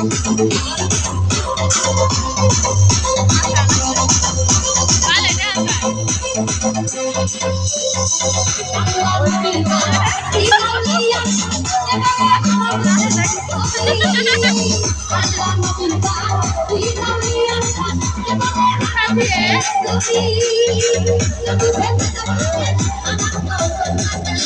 সালমান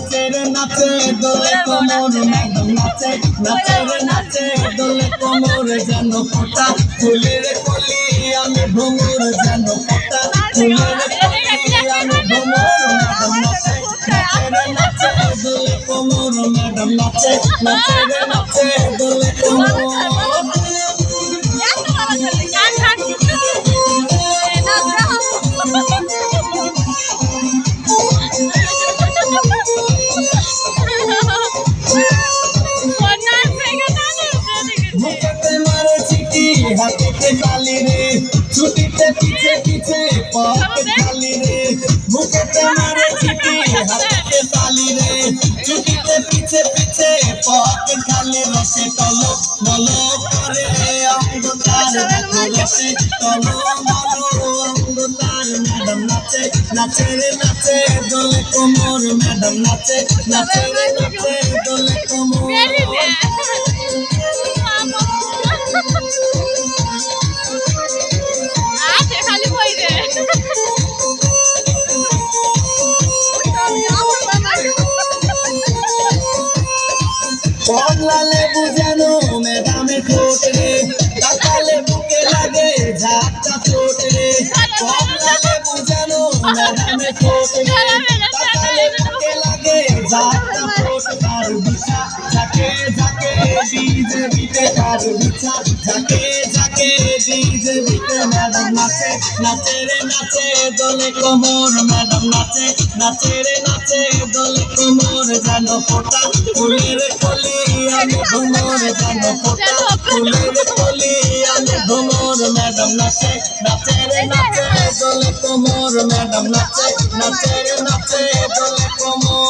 নাচে রে নাচে দোলে কোমর ম্যাডাম নাচে নাচে রে নাচে দোলে কোমর যেন ফোটা ফুলের কলি আমি ভ্রমর যেন ফোটা ফুলের কলি আমি ভ্রমর ম্যাডাম নাচে। নাচে। রে নাচে দোলে কোমর ম্যাডাম নাচে। নাচে রে নাচে। দোলে কোমর। হাতেতে তালি রে, ছুটিতে পিছে পিছে পকেট খালি রে মুখেতে মারে চিঠি হাতেতে তালি রে, ছুটিতে পিছে পিছে পকেট খালি রসে টলো মলো করে অঙ্গ দেখো রসে টলো মলো অঙ্গ ম্যাডাম নাচে নাচে রে নাচে, দোলে কোমর, ম্যাডাম নাচে নাচে রে নাচে, দোলে কোমর। কাকালে বুকে লাগে ঝাপটা ঠোঁট রে ডিজে বিটে ম্যাডাম নাচে নাচে রে নাচে দোলে কোমর। ম্যাডাম নাচে নাচে রে ফোটা ফুলের কলি আমি ভ্রমর যেন ফোটা ফুলের কলি আমি ভ্রমর ম্যাডাম নাচে নাচে রে নাচে দোলে কোমর ম্যাডাম নাচে নাচে রে নাচে দোলে কোমর।